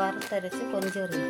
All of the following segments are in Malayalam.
വറുത്തരച്ച് കൊഞ്ചേറി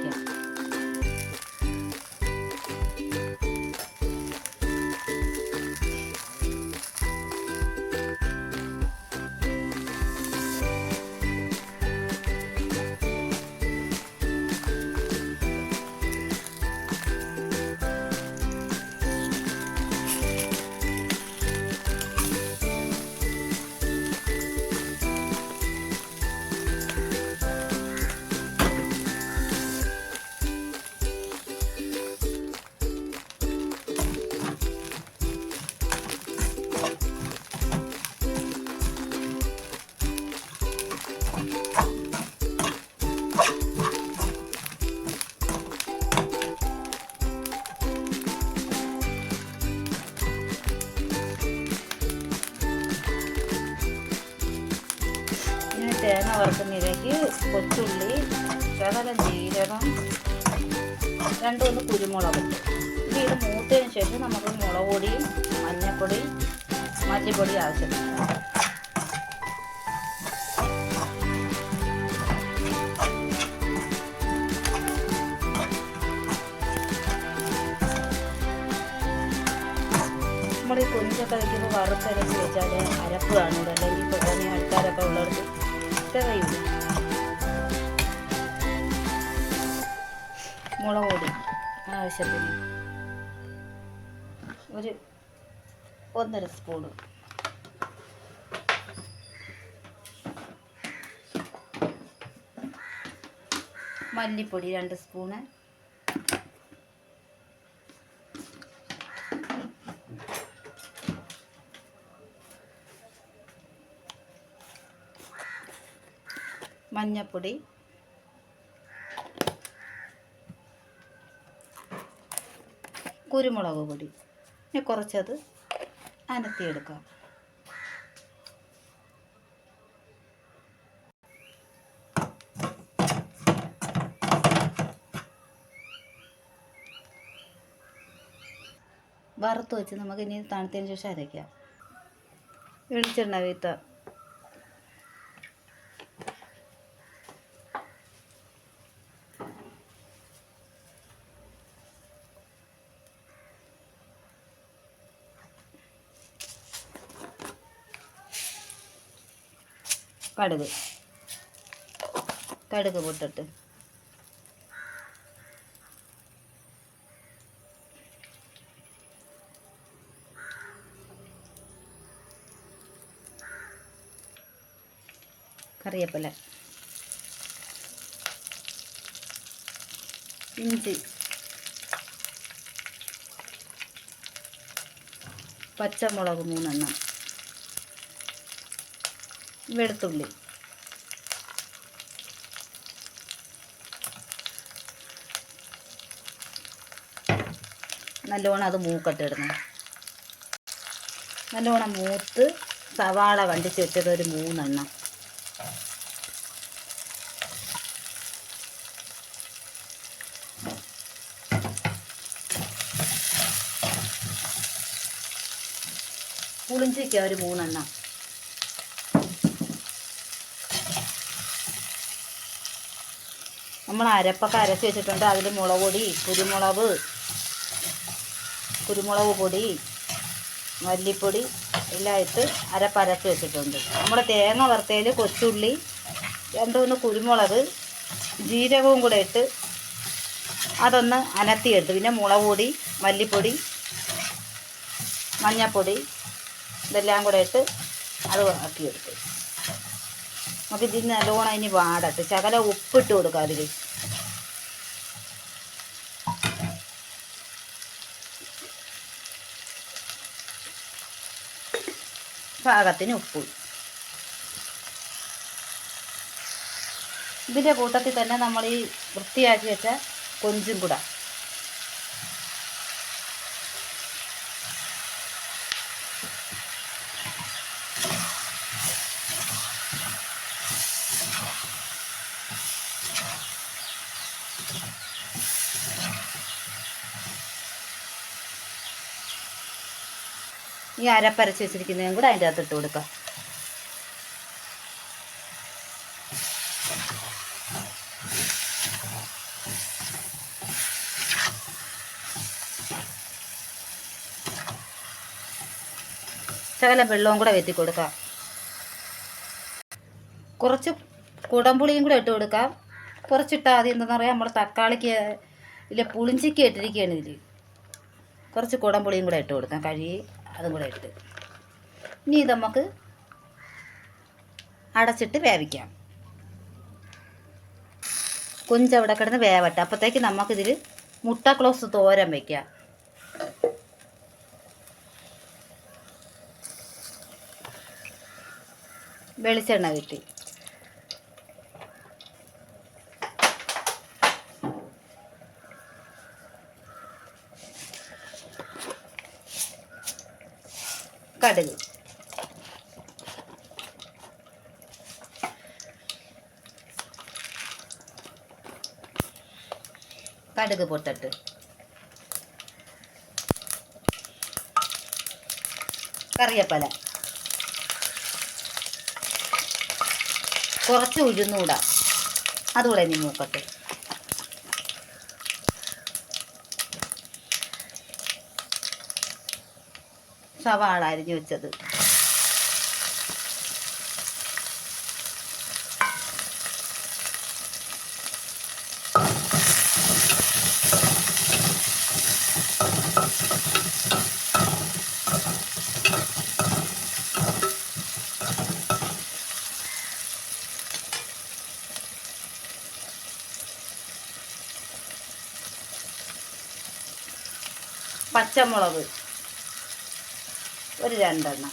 ശകലം ജീരകം രണ്ടുമൂന്ന് കുരുമുളക്. ഇനി ഇത് മൂത്തതിന് ശേഷം നമുക്ക് മുളക് പൊടി മഞ്ഞൾപ്പൊടി മല്ലിപ്പൊടി ആവശ്യമുണ്ട് നമ്മൾ ഈ കുഞ്ഞൊക്കെ വയ്ക്കുമ്പോൾ വറുത്തരച്ച് വെച്ചാൽ അരപ്പ് കാണില്ല അല്ലെങ്കിൽ പെട്ടെന്ന് ആൾക്കാരൊക്കെ ഉള്ളവർക്ക് തികയില്ല മുളക് പൊടി ആവശ്യത്തിന്. ഒരു ഒന്നര സ്പൂണ്. മല്ലിപ്പൊടി രണ്ട് സ്പൂണ്. മഞ്ഞപ്പൊടി കുരുമുളക് പൊടി. പിന്നെ കുറച്ചത് അനത്തിയെടുക്കാം. വറുത്ത് വെച്ച് നമുക്ക് ഇനി തണുത്തതിന് ശേഷം അരയ്ക്കാം. വെളിച്ചെണ്ണ വീത്ത കടുക്. കടുക് പൊട്ടിട്ട്. കറിവേപ്പില. ഇഞ്ചി. പച്ചമുളക് മൂന്നെണ്ണം. വെളുത്തുള്ളി. നല്ലോണം അത് മൂക്കട്ടിടണം നല്ലോണം മൂത്ത് സവാള വണ്ടിച്ച് വെച്ചത് ഒരു മൂന്നെണ്ണം. പുളിഞ്ചിക്ക ഒരു മൂന്നെണ്ണം. നമ്മൾ അരപ്പൊക്കെ അരച്ച് വെച്ചിട്ടുണ്ട്. അതിൽ മുളക് പൊടി കുരുമുളക് കുരുമുളക് പൊടി മല്ലിപ്പൊടി എല്ലാം ഇട്ട് അരപ്പരച്ച് വെച്ചിട്ടുണ്ട്. നമ്മുടെ തേങ്ങ വറുത്തതിൽ കൊച്ചുള്ളി രണ്ട് മൂന്ന് കുരുമുളക് ജീരകവും കൂടെ ഇട്ട് അതൊന്ന് അനത്തിയെടുത്ത്. പിന്നെ മുളക് പൊടി മല്ലിപ്പൊടി മഞ്ഞൾപ്പൊടി ഇതെല്ലാം കൂടെ ഇട്ട് അത് ആക്കിയെടുത്ത്. നമുക്ക് ഇതിന് നല്ലോണം ഇനി വാടട്ട് ശകല ഉപ്പിട്ട് കൊടുക്കാം അതിൽ പാകത്തിന് ഉപ്പ്. ഇതിന്റെ കൂട്ടത്തിൽ തന്നെ നമ്മൾ ഈ വൃത്തിയാക്കി വെച്ച കൊഞ്ചും കൂടെ. ഈ അരപ്പരച്ച് വെച്ചിരിക്കുന്നതും കൂടെ അതിന്റെ അകത്ത് ഇട്ട് കൊടുക്കുക വെള്ളവും കൂടെ വെറ്റി കൊടുക്കാം. കുറച്ച് കുടംപുളിയും കൂടെ ഇട്ട് കൊടുക്കാം. കുറച്ചിട്ടാൽ ആദ്യം എന്താണെന്ന് പറയാം നമ്മൾ തക്കാളിക്ക് ഇല്ല പുളിഞ്ചിക്ക് ഇട്ടിരിക്കുകയാണ് ഇതിൽ കുറച്ച് കുടംപുളിയും കൂടെ ഇട്ട് കൊടുക്കാം. കഴുകി. അതും കൂടെ ഇട്ട്. ഇനി ഇത് നമുക്ക് അടച്ചിട്ട് വേവിക്കാം. കൊഞ്ചവിടെ കിടന്ന് വേവട്ടെ. അപ്പോഴത്തേക്ക് നമുക്കിതിൽ മുട്ട ക്ലോസ് തോരൻ വയ്ക്കാം വെളിച്ചെണ്ണ കിട്ടി. കടുക്. കടുക് പൊട്ടട്ട്. കറിയപ്പല. കുറച്ച് ഉഴുന്നൂടാ അതുകൂടെ ഇനി മൂക്കട്ട്. സവാള അരിഞ്ഞു വെച്ചത്. പച്ചമുളക്. ഒരു രണ്ടെണ്ണം.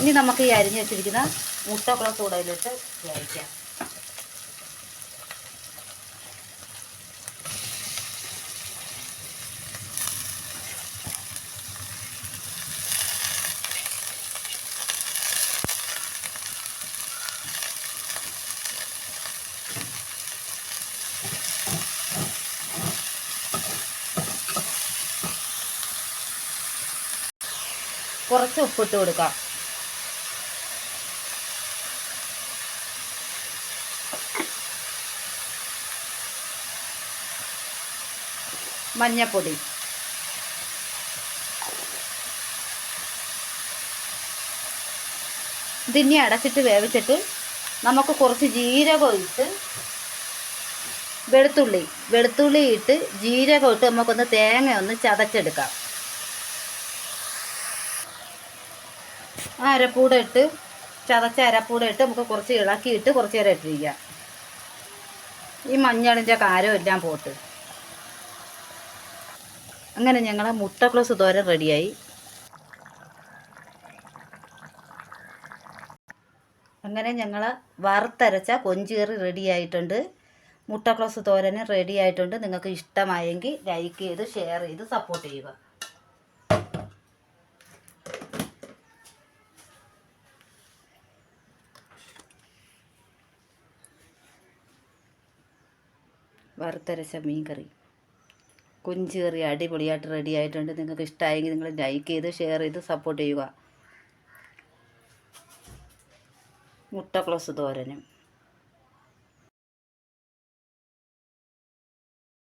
ഇനി നമുക്ക് ഈ അരിഞ്ഞു വെച്ചിരിക്കുന്ന മുട്ട ക്ലോസ് കൂടെ വേവിക്കാം. കുറച്ച് ഉപ്പിട്ട് കൊടുക്കാം. മഞ്ഞപ്പൊടി. ഇതിനി അടച്ചിട്ട് വേവിച്ചിട്ട് നമുക്ക് കുറച്ച് ജീരകം ഇട്ട് വെളുത്തുള്ളി. വെളുത്തുള്ളി ഇട്ട് ജീരകം ഇട്ട് നമുക്കൊന്ന് തേങ്ങ ഒന്ന് ചതച്ചെടുക്കാം. ആ അരപ്പൂടെ ഇട്ട് ചതച്ച അരപ്പൂടെ ഇട്ട് നമുക്ക് കുറച്ച് ഇളക്കിയിട്ട് കുറച്ച് നേരം ഇട്ടിരിക്കാം ഈ മഞ്ഞളിന്റെ കാരം എല്ലാം പോട്ട്. അങ്ങനെ ഞങ്ങളെ മുട്ട മുട്ടക്ലോസ് തോരൻ റെഡിയായി. അങ്ങനെ ഞങ്ങൾ വറുത്തരച്ച കൊഞ്ചേറി റെഡി ആയിട്ടുണ്ട്. മുട്ടക്ലോസ് തോരന് റെഡി ആയിട്ടുണ്ട്. നിങ്ങൾക്ക് ഇഷ്ടമായെങ്കിൽ ലൈക്ക് ചെയ്ത് ഷെയർ ചെയ്ത് സപ്പോർട്ട് ചെയ്യുക. വറുത്തരച്ച മീൻ കറി കുഞ്ചു കറി അടിപൊളിയായിട്ട് റെഡി ആയിട്ടുണ്ട്. നിങ്ങൾക്ക് ഇഷ്ടമായെങ്കിൽ നിങ്ങൾ ലൈക്ക് ചെയ്ത് ഷെയർ ചെയ്ത് സപ്പോർട്ട് ചെയ്യുക. മുട്ട ക്ലോസ് തോരനും.